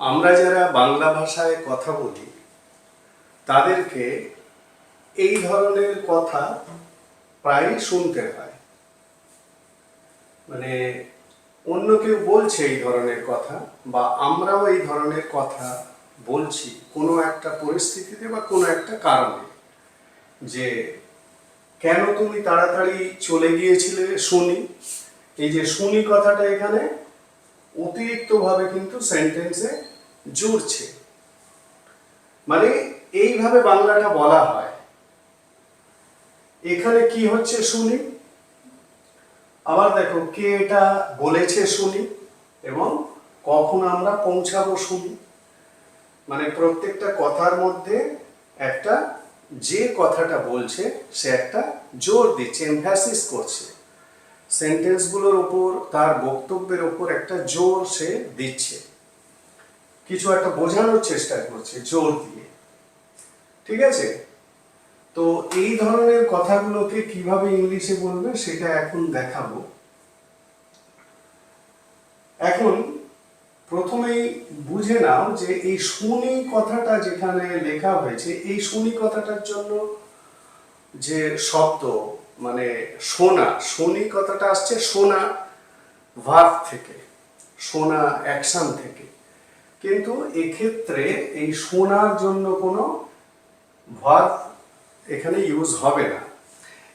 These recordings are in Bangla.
আমরা যারা বাংলা ভাষায় কথা বলি, তাদেরকে এই ধরনের কথা প্রায়ই শুনতে হয়। মানে অন্য কেউ বলছে এই ধরনের কথা বা আমরাও এই ধরনের কথা বলছি কোনো একটা পরিস্থিতিতে বা কোনো একটা কারণে যে, কেন তুমি তাড়াতাড়ি চলে গিয়েছিলে শুনি? এই যে শুনি কথাটা এখানে অতিরিক্তভাবে কিন্তু সেন্টেন্সে জুড়ছে। মানে এইভাবে বাংলাটা বলা হয়। এখানে কি হচ্ছে শুনি? আবার দেখো, কে এটা বলেছে শুনি এবং কখন আমরা পৌঁছাবো শুনি? মানে প্রত্যেকটা কথার মধ্যে একটা যে কথাটা বলছে, সে একটা জোর দিচ্ছে এমফ্যাসিস করছে। সেন্টেন্সগুলোর ওপর, তার বক্তব্যের ওপর একটা জোর সে দিচ্ছে। কিছু একটা বোঝানোর চেষ্টা করছে, জোর দিয়ে। ঠিক আছে? তো এই ধরনের কথাগুলোকে কীভাবে ইংলিশে বলবে সেটা এখন দেখাবো। এখন প্রথমেই বুঝে নাও যে এই শুনি কথাটা যেখানে লেখা হয়েছে, এই শুনি কথাটার জন্য যে শব্দ মানে সোনা শনি কথাটা আসছে সোনা ভার্ব থেকে, সোনা অ্যাকশন থেকে। কিন্তু এক্ষেত্রে এই সোনার জন্য কোনো ভার্ব এখানে ইউজ হবে না।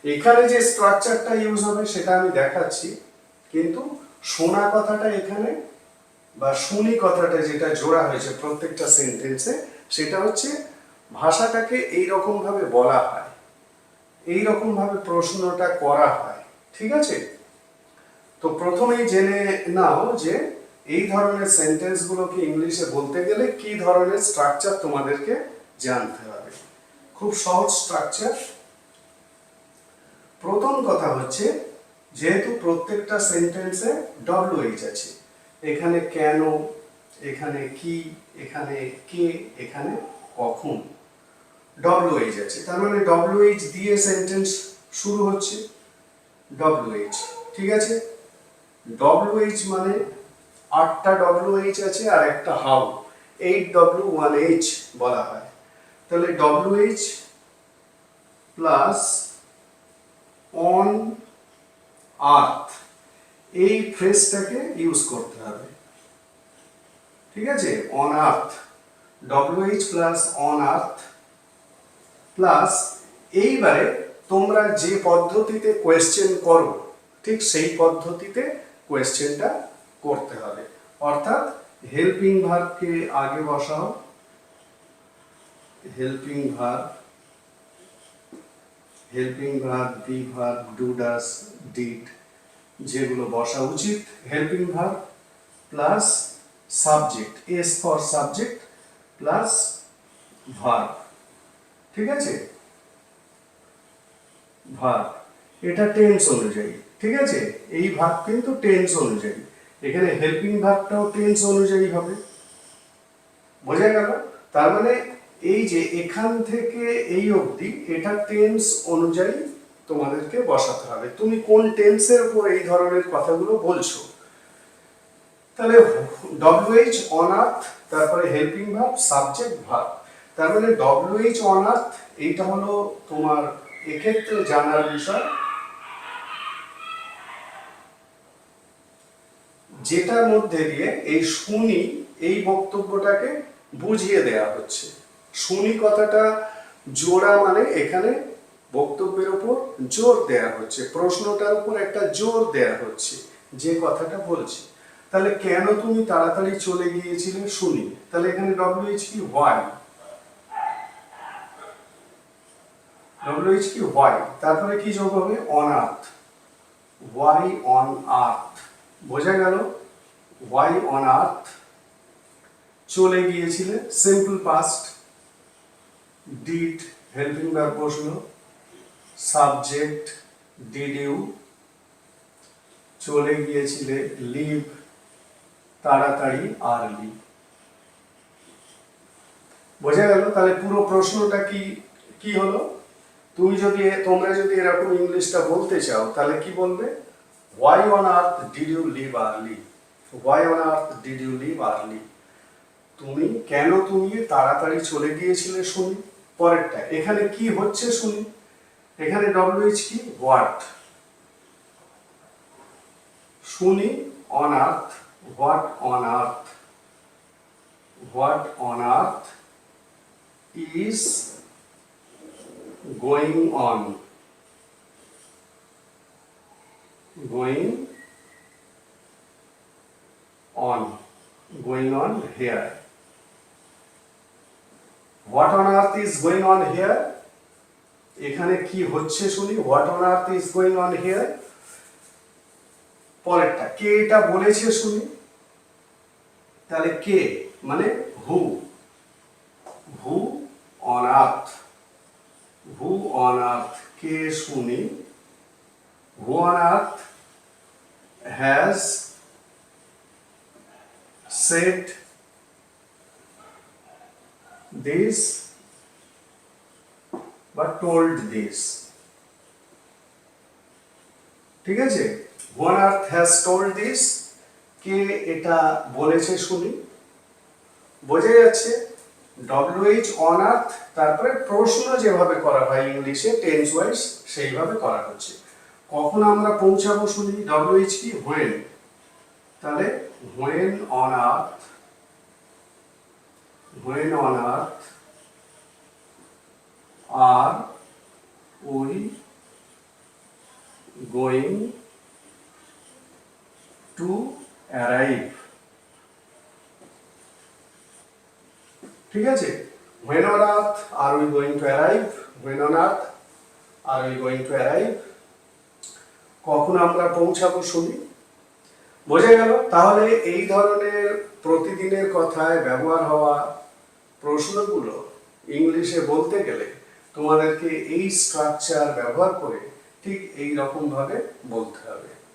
এখানে যে স্ট্রাকচারটা ইউজ হবে সেটা আমি দেখাচ্ছি, কিন্তু সোনা কথাটা এখানে বা শুনি কথাটা যেটা জোড়া হয়েছে প্রত্যেকটা সেন্টেন্সে সেটা হচ্ছে ভাষাটাকে এই রকম ভাবে বলা হয়। এই ভাবে প্রশ্নটা করা হয়, ঠিক আছে? তো প্রথমেই জেনে নাও যে এই ধরনের সেন্টেন্সগুলোকে ইংলিশে বলতে গেলে কি ধরনের স্ট্রাকচার তোমাদেরকে জানতে হবে। খুব সহজ স্ট্রাকচার প্রথম কথা হচ্ছে, যেহেতু প্রত্যেকটা সেন্টেন্সে ডব্লিউএইচ আছে, এখানে কেন, এখানে কি, এখানে কে, এখানে কখন। ডব্লিউএইচ আছে। তার মানে ডব্লিউএইচ দিয়ে সেন্টেন্স শুরু হচ্ছে ডব্লিউএইচ ঠিক আছে? ডব্লিউএইচ মানে আটটা ডব্লিউএইচ আছে আর একটা how eight W one H বলা হয়। তাহলে ডব্লিউএইচ প্লাস অন আর্থ এই ফ্রেজটাকে ইউজ করতে হবে। ঠিক আছে? On earth WH plus on earth plus এইবারে তোমরা যে পদ্ধতিতে কোয়েশ্চেন করো, ঠিক সেই পদ্ধতিতে কোয়েশ্চেনটা করতে হবে। অর্থাৎ হেল্পিং ভার্বকে আগে বসাও। Helping verb helping verb be verb do does did যেগুলো বসা উচিত। Helping verb plus subject S for subject plus verb ঠিক আছে? ভার্ব এটা টেন্স অনুযায়ী, ঠিক আছে? এই ভার্ব কিন্তু টেন্স অনুযায়ী। এখানে হেল্পিং ভার্বটাও টেন্স অনুযায়ী হবে। বোঝা গেল? তার মানে এই যে এখান থেকে এই অবধি এটা টেন্স অনুযায়ী তোমাদেরকে বসাতে হবে। তুমি কোন টেন্সের উপর এই ধরনের কথাগুলো বলছো? তাহলে ডব্লিউএইচ অনার্থ তারপরে হেল্পিং ভার্ব সাবজেক্ট ভার্ব তার মানে ডব্লিউএইচ অনার্থ, এইটা হলো তোমার এক্ষেত্রে জানার বিষয়। যেটার মধ্যে দিয়ে এই শুনি, এই বক্তব্যটাকে বুঝিয়ে দেয়া হচ্ছে। শুনি কথাটা জোড়া মানে এখানে বক্তব্যের উপর জোর দেয়া হচ্ছে, প্রশ্নটার উপর একটা জোর দেয়া হচ্ছে, যে কথাটা বলছে। তাহলে কেন তুমি তাড়াতাড়ি চলে গিয়েছিলে শুনি? তাহলে এখানে ডব্লিউএইচ কি? হোয়াই ডব্লিউএইচ কি হোয়াই তারপরে কি যোগ হবে? On earth why on earth বোঝা গেল? হোয়াই অন আর্থ চলে গিয়েছিলে simple past did helping verb বসল সাবজেক্ট ডিড ইউ চলে গিয়েছিলে লিভ তাড়াতাড়ি আর্লি বোঝা গেল? তাহলে পুরো প্রশ্নটা কি কি হলো? তুমি যদি, তোমরা যদি এরকম ইংলিশটা বলতে চাও, তাহলে কি বলবে? Why on earth did you leave early why on earth did you leave early তুমি কেন তুমি তাড়াতাড়ি চলে গিয়েছিলে শুনি? পরেরটা, এখানে কি হচ্ছে শুনি? এখানে ডব্লিউএইচ কি? হোয়াট শুনি on earth what on earth what on earth is going on going on going on here what on earth is going on here এখানে কি হচ্ছে শুনি what on earth is going on here পরেরটা কে এটা বলেছে শুনি তাহলে কে মানে হু on earth who on earth কে শুনি? Who on earth has said this বা told this. ঠিক আছে? one earth has told this, কে এটা বলেছে শুনি? বোঝা যাচ্ছে? ডব্লিউএইচ অন আর্থ তারপরে প্রশ্ন যেভাবে করা হয় ইংলিশে টেন্স ওয়াইজ সেইভাবে করা হচ্ছে। কখন আমরা পৌঁছাবো শুনি? ডব্লিউএইচ কি? হোয়েন তাহলে when on earth, when on earth are we going to arrive ঠিক আছে? When on earth are we going to arrive? When on earth are we going to arrive? কখন আমরা পৌঁছাবো শুনি? বোঝা গেল? তাহলে এই ধরনের প্রতিদিনের কথায় ব্যবহার হওয়া প্রশ্নগুলো ইংলিশে বলতে গেলে তোমাদেরকে এই স্ট্রাকচার ব্যবহার করে ঠিক এই রকম ভাবে বলতে হবে।